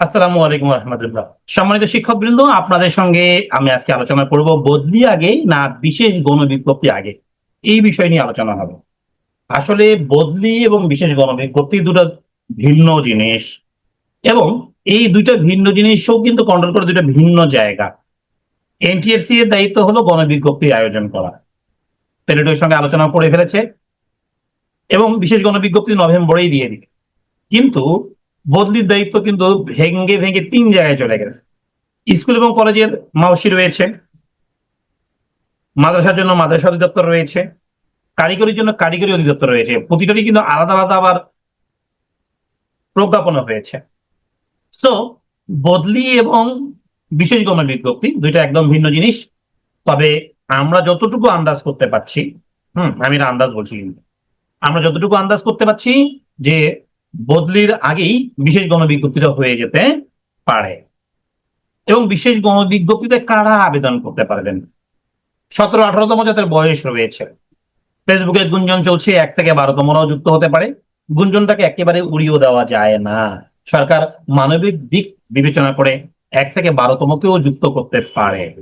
আসসালামু আলাইকুম রহমতুল্লাহ। সম্মানিত শিক্ষক বৃন্দ আপনাদের সঙ্গে আমি আজকে আলোচনা করব বদলি আগে না বিশেষ গণবিজ্ঞপ্তি আগে। এই বিষয় নিয়ে আলোচনা হবে। আসলে বদলি এবং বিশেষ গণবিজ্ঞপ্তি দুটো ভিন্ন জিনিস এবং এই দুইটা ভিন্ন জিনিসও কিন্তু কন্ট্রোল করে দুইটা ভিন্ন জায়গা। এনটিএসসি এর দায়িত্ব হলো গণবিজ্ঞপ্তি আয়োজন করা। পেলেটের সঙ্গে আলোচনা করে ফেলেছে এবং বিশেষ গণবিজ্ঞপ্তি নভেম্বরেই দিয়ে দিবে। কিন্তু বদলির দায়িত্ব কিন্তু ভেঙ্গে ভেঙে তিন জায়গায় চলে গেছে। স্কুল এবং কলেজের মাওসি রয়েছে, মাদ্রাসার জন্য মাদ্রাসা অধিদপ্তর রয়েছে, কারিগরির জন্য কারিগরি অধিদপ্তর রয়েছে, প্রতিটারই কিন্তু আলাদা আলাদা আবার প্রজ্ঞাপন হয়েছে। তো বদলি এবং বিশেষ গণ বিজ্ঞপ্তি দুইটা একদম ভিন্ন জিনিস। তবে আমরা যতটুকু আন্দাজ করতে পারছি, হুম, আমি আন্দাজ বলছি। কিন্তু আমরা যতটুকু আন্দাজ করতে পারছি যে বদলির আগেই বিশেষ গণবিজ্ঞপ্তিটা হয়ে যেতে পারে। এবং বিশেষ গণবিজ্ঞপ্তিতে কারা আবেদন করতে পারবেন? সতেরো, আঠারোতম যাদের বয়স রয়েছে। ফেসবুকে গুঞ্জন চলছে, এক থেকে বারোতমরাও যুক্ত হতে পারে। গুঞ্জনটাকে একেবারে উড়িয়ে দেওয়া যায় না। সরকার মানবিক দিক বিবেচনা করে এক থেকে বারোতমকেও যুক্ত করতে পারে।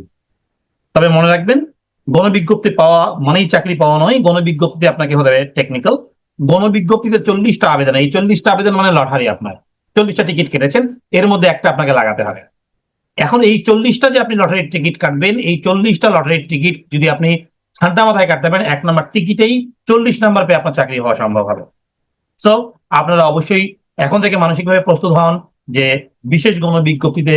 তবে মনে রাখবেন, গণবিজ্ঞপ্তি পাওয়া মানেই চাকরি পাওয়া নয়। গণবিজ্ঞপ্তি আপনাকে হতে হবে টেকনিক্যাল গণবিজ্ঞপ্তিতে চল্লিশটা আবেদন, এই চল্লিশটা আবেদন মানে লটারি আপনার। চল্লিশটা টিকিট কেটেছেন, এর মধ্যে একটা আপনাকে লাগাতে হবে। এখন এই চল্লিশটা যে আপনি লটারির টিকিট কাটবেন, এই চল্লিশটা লটারির টিকিট যদি আপনি ঠান্ডা মাথায় কাটতে পারেন, এক নম্বর টিকিটেই চল্লিশ নাম্বার পেয়ে আপনার চাকরি হওয়া সম্ভব হবে। সো আপনারা অবশ্যই এখন থেকে মানসিকভাবে প্রস্তুত হন যে বিশেষ গণবিজ্ঞপ্তিতে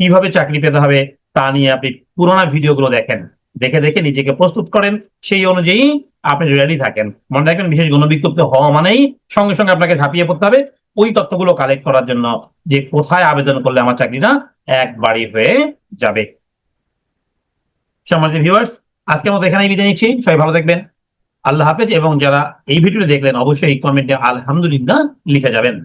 কীভাবে চাকরি পেতে হবে তা নিয়ে আপনি পুরোনো ভিডিওগুলো দেখেন। দেখে দেখে নিজেকে প্রস্তুত করেন, সেই অনুযায়ী আপনি রেডি থাকেন, মনে রাখবেন বিশেষ গণবিজ্ঞপ্তি হওয়া মানেই সঙ্গে সঙ্গে আপনাকে ঝাঁপিয়ে পড়তে হবে। ওই তথ্যগুলো কালেক্ট করার জন্য যে কোথায় আবেদন করলে আমার চাকরিটা একবারই হয়ে যাবে। সমাজের ভিউয়ার্স আজকের মতো এখানেই বিদায় নিচ্ছি। সবাই ভালো দেখবেন আল্লাহ হাফেজ। এবং যারা এই ভিডিওটি দেখলেন, অবশ্যই কমেন্টে আলহামদুলিল্লাহ লিখে যাবেন।